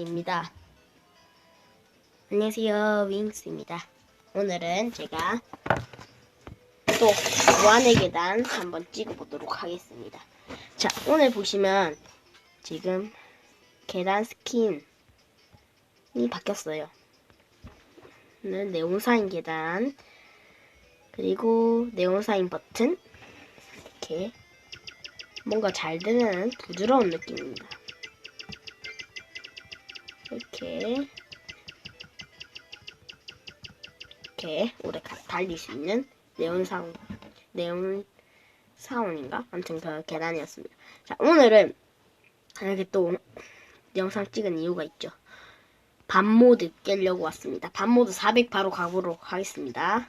윙스입니다. 안녕하세요, 윙스입니다. 오늘은 제가 또 무한의 계단 한번 찍어보도록 하겠습니다. 자, 오늘 보시면 지금 계단 스킨이 바뀌었어요. 오늘 네온사인 계단 그리고 네온사인 버튼 이렇게 뭔가 잘 되는 부드러운 느낌입니다. 이렇게 이렇게 오래 가- 달릴 수 있는 네온 사운 네온 사운인가? 아무튼 그 계단이었습니다. 자 오늘은 이렇게 또 영상 찍은 이유가 있죠. 밤 모드 깨려고 왔습니다. 밤 모드 400 바로 가보도록 하겠습니다.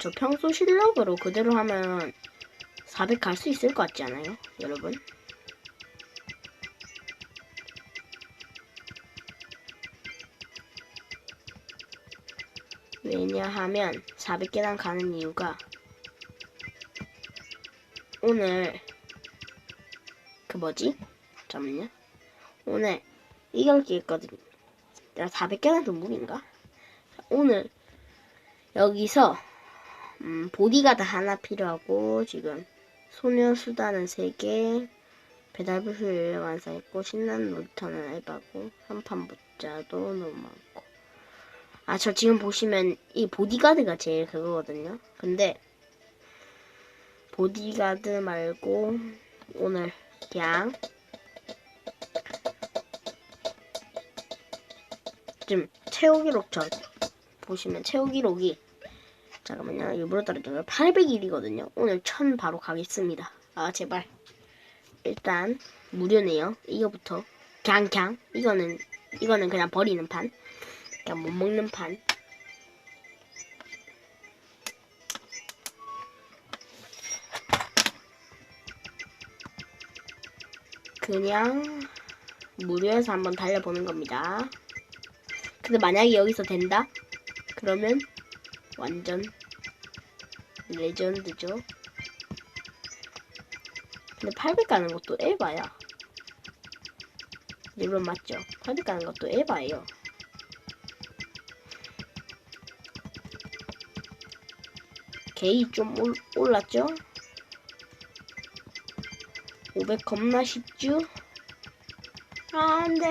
저 평소 실력으로 그대로 하면 400 갈 수 있을 것 같지 않아요? 여러분? 왜냐하면 400계단 가는 이유가 오늘 그 뭐지? 잠깐만요. 오늘 이 경기 있거든요. 내가 400계단도 무리인가? 오늘 여기서 음, 보디가드 하나 필요하고 지금 소녀수다는 3개 배달부를 완성했고 신나는 놀이터는 해봤고 한판 붙자도 너무 많고 아 저 지금 보시면 이 보디가드가 제일 그거거든요 근데 보디가드 말고 오늘 그냥 좀 채우기록 저 보시면 채우기록이 잠깐만요. 일부러 떨어져요. 800일이거든요. 오늘 1000 바로 가겠습니다. 아, 제발. 일단, 무료네요. 이거부터. 갱갱. 이거는, 이거는 그냥 버리는 판. 그냥 못 먹는 판. 그냥, 무료에서 한번 달려보는 겁니다. 근데 만약에 여기서 된다? 그러면, 완전 레전드죠. 근데 800 가는 것도 에바야. 물론 맞죠? 800 가는 것도 에바예요. 게이 좀 올, 올랐죠? 500 겁나 쉽죠? 안 돼!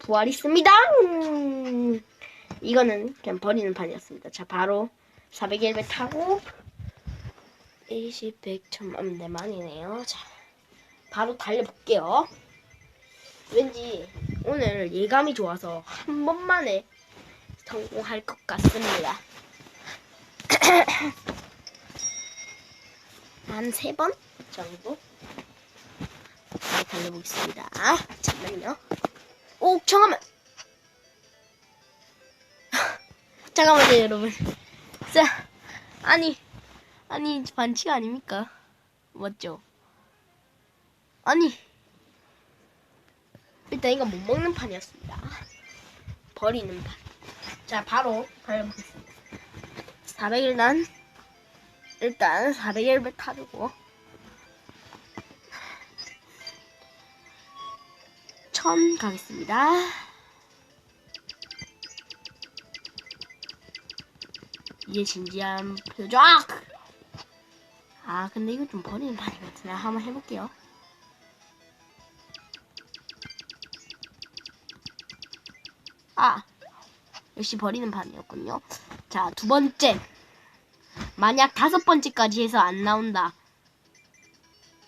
부활 있습니다. 음, 이거는 그냥 버리는 판이었습니다. 자, 바로 400, 100 타고 20, 100, 1000, 네 만이네요. 자, 바로 달려볼게요. 왠지 오늘 예감이 좋아서 한 번만에 성공할 것 같습니다. 한 세 번 정도 네, 달려보겠습니다. 잠깐만요. 오, 잠깐만. 잠깐만요, 여러분. 자, 아니, 아니, 반칙 아닙니까? 맞죠? 아니, 일단 이거 못 먹는 판이었습니다. 버리는 판. 자, 바로 달려보겠습니다. 400일단, 일단 400일 타주고, 1000 가겠습니다. 이게 진지한 표정. 아, 근데 이거 좀 버리는 판이 같은데 한번 해볼게요. 아, 역시 버리는 판이었군요. 자, 두 번째. 만약 다섯 번째까지 해서 안 나온다.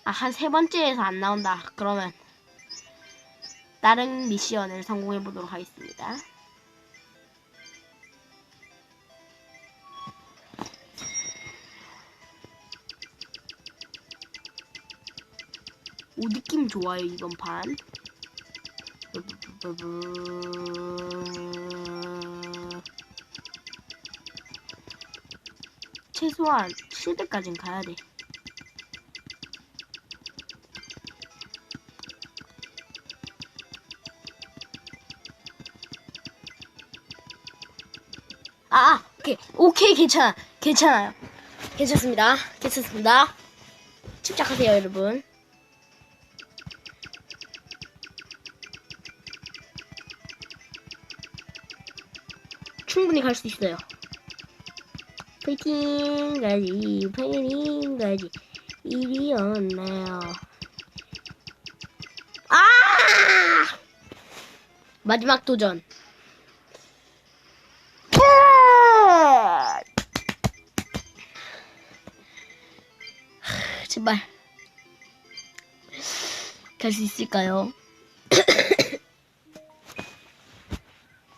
아, 한 세 번째에서 안 나온다. 그러면 다른 미션을 성공해 보도록 하겠습니다. 오 느낌 좋아요 이번 판. 최소한 700까지는 가야 돼. 아, 아, 오케이, 오케이, 괜찮아, 괜찮아요. 괜찮습니다. 괜찮습니다. 침착하세요, 여러분. 충분히 갈 수 있어요. 파이팅 가지, 파이팅 가지. 일이 없나요? 아! 마지막 도전. 제발 갈 수 있을까요?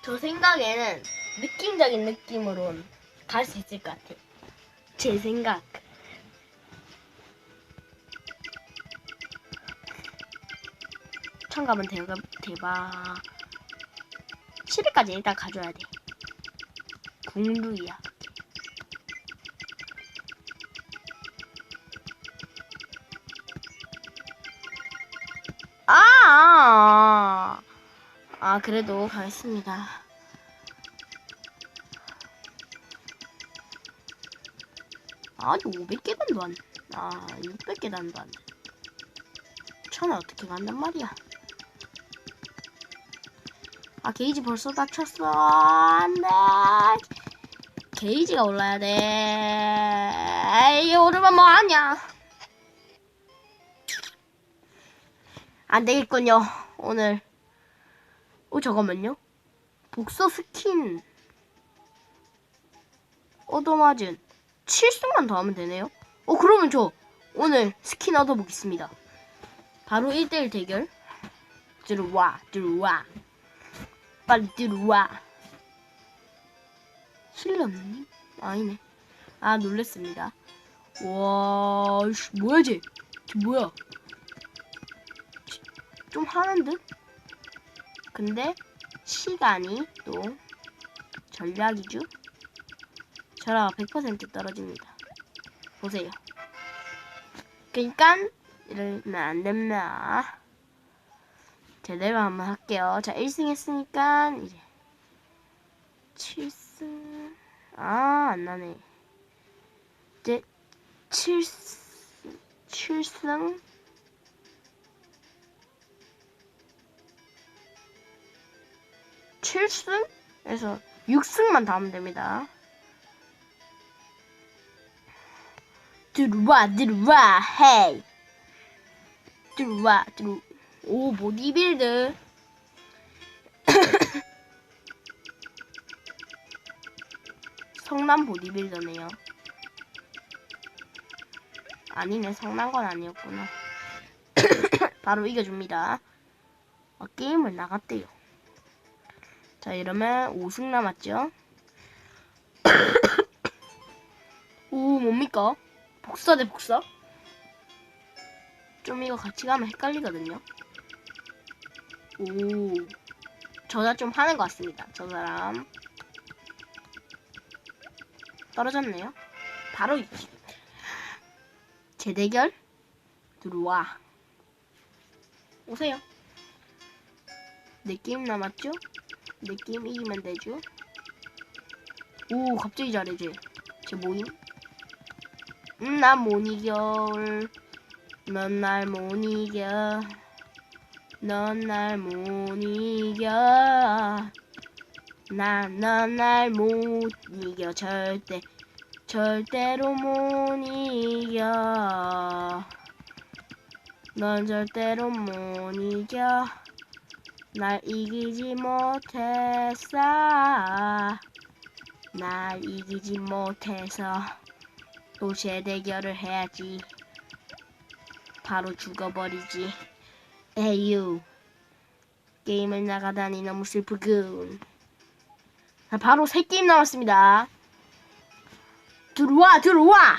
저 생각에는 느낌적인 느낌으론 갈수 있을 것 같아요. 제 생각. 청가면 대박, 대박. 10회까지 일단 가져야 돼. 국루이야. 아, 아, 아, 그래도 가겠습니다. 아니, 500계단도 안, 아, 600계단도 안 돼. 천을 어떻게 간단 말이야. 아, 게이지 벌써 다쳤어. 안 돼. 게이지가 올라야 돼. 에이, 오르면 뭐 하냐. 안 되겠군요. 오늘. 어, 잠깐만요. 복서 스킨. 얻어맞은 7승만 더 하면 되네요. 어, 그러면 저 오늘 스킨 얻어보겠습니다. 바로 1대1 대결. 들어와, 들어와. 빨리 들어와. 힐러님? 아니네. 아, 놀랬습니다. 와, 씨, 뭐야, 쟤? 쟤 뭐야? 좀 하는 듯? 근데 시간이 또 전략이죠? 저랑 100% 떨어집니다. 보세요. 그러니까 이러면 안 됩니다. 제대로 한번 할게요. 자, 1승 했으니까 이제 7승 아, 안 나네. 이제 7승 7승 7승에서 6승만 다 하면 됩니다. 들어와, 들어와, 헤이. 들어와, 들어. 오, 보디빌드. 성남 보디빌더네요. 아니네, 성난 건 아니었구나. 바로 이겨줍니다. 아, 게임을 나갔대요. 자, 이러면 5승 남았죠? 오, 뭡니까? 복사 대 복사? 좀 이거 같이 가면 헷갈리거든요. 오, 저자 좀 하는 것 같습니다. 저 사람. 떨어졌네요. 바로 이기. 재대결 들어와. 오세요. 네 게임 남았죠? 내 게임 이기면 되죠? 오 갑자기 잘해 쟤. 쟤 모임? 음, 난못 이겨. 넌 날 못 이겨. 넌 날 못 이겨. 난넌 날 못 이겨 절대 절대로 못 이겨. 넌 절대로 못 이겨. 날 이기지 못했어. 날 이기지 못해서 또 재대결을 해야지. 바로 죽어버리지. 에휴. 게임을 나가다니 너무 슬프군. 자, 바로 세 게임 남았습니다. 들어와, 들어와!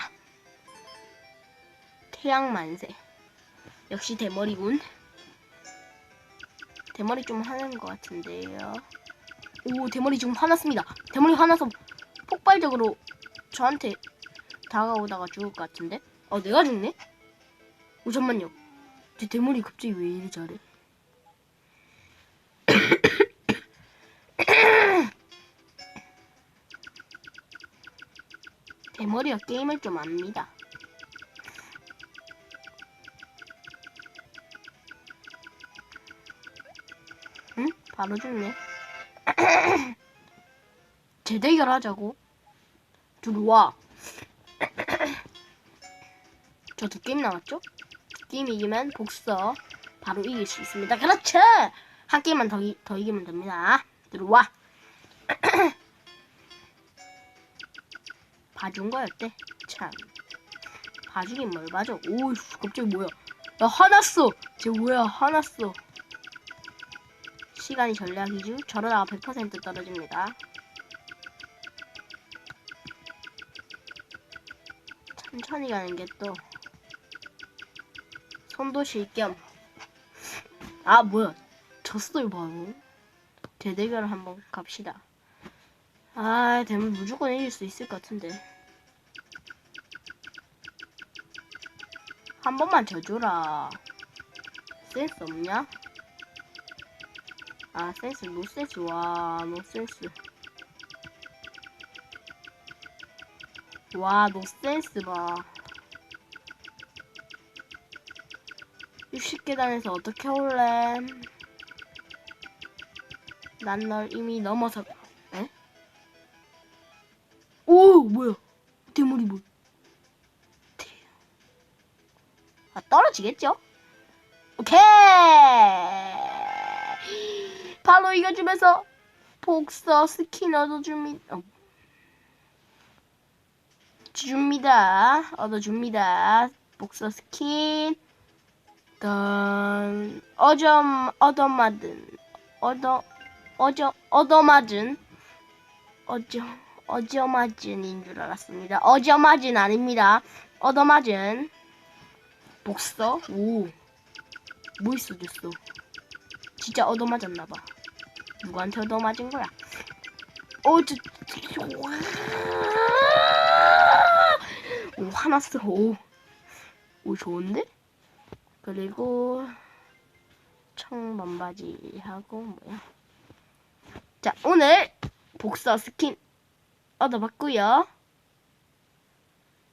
태양 만세. 역시 대머리군. 대머리 좀 화난 것 같은데요. 오, 대머리 지금 화났습니다. 대머리 화나서 폭발적으로 저한테 다가오다가 죽을 것 같은데? 어, 내가 죽네? 오, 잠만요. 제 대머리 갑자기 왜 이리 잘해? 머리가 게임을 좀 압니다. 응? 바로 죽네. 재대결 하자고. 들어와. 저 두 게임 남았죠? 두 게임 이기면 복서 바로 이길 수 있습니다. 그렇죠! 한 게임만 더, 이, 더 이기면 됩니다. 들어와. 봐준 거였대. 참. 봐주긴 뭘 봐줘. 오우, 갑자기 뭐야. 나 화났어. 쟤 뭐야, 화났어. 시간이 전략이죠. 저러다가 100% 떨어집니다. 천천히 가는 게 또 쉴 겸. 아 뭐야 졌어요 바로. 대대결 한번 갑시다. 아 되면 무조건 이길 수 있을 것 같은데. 한 번만 져줘라. 센스 없냐? 아 센스 노 센스 와 노 센스. 와, 너 센스 봐. 60계단에서 어떻게 올래? 난 널 이미 넘어서. 에? 오, 뭐야? 대물이 뭐? 대- 아, 떨어지겠죠? 오케이! 바로 이겨주면서 복서 스킨 얻어줍니다. 어. 줍니다. 얻어줍니다. 복서 스킨. 던 어점 얻어맞은 얻어 어저 얻어맞은 어저 어저맞은인 줄 알았습니다. 어저맞은 아닙니다. 얻어맞은 복서 오뭐 있어졌어? 진짜 얻어맞았나봐. 누구한테 얻어맞은 거야? 어, 저, 저, 와. 오, 화났어. 오, 오 좋은데? 그리고 청반바지 하고 뭐야? 자, 오늘 복서 스킨 얻어봤고요.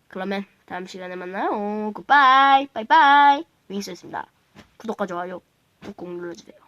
그러면 다음 시간에 만나요. 굿바이, 바이바이. 윙스였습니다. 구독과 좋아요 꾹꾹 눌러주세요.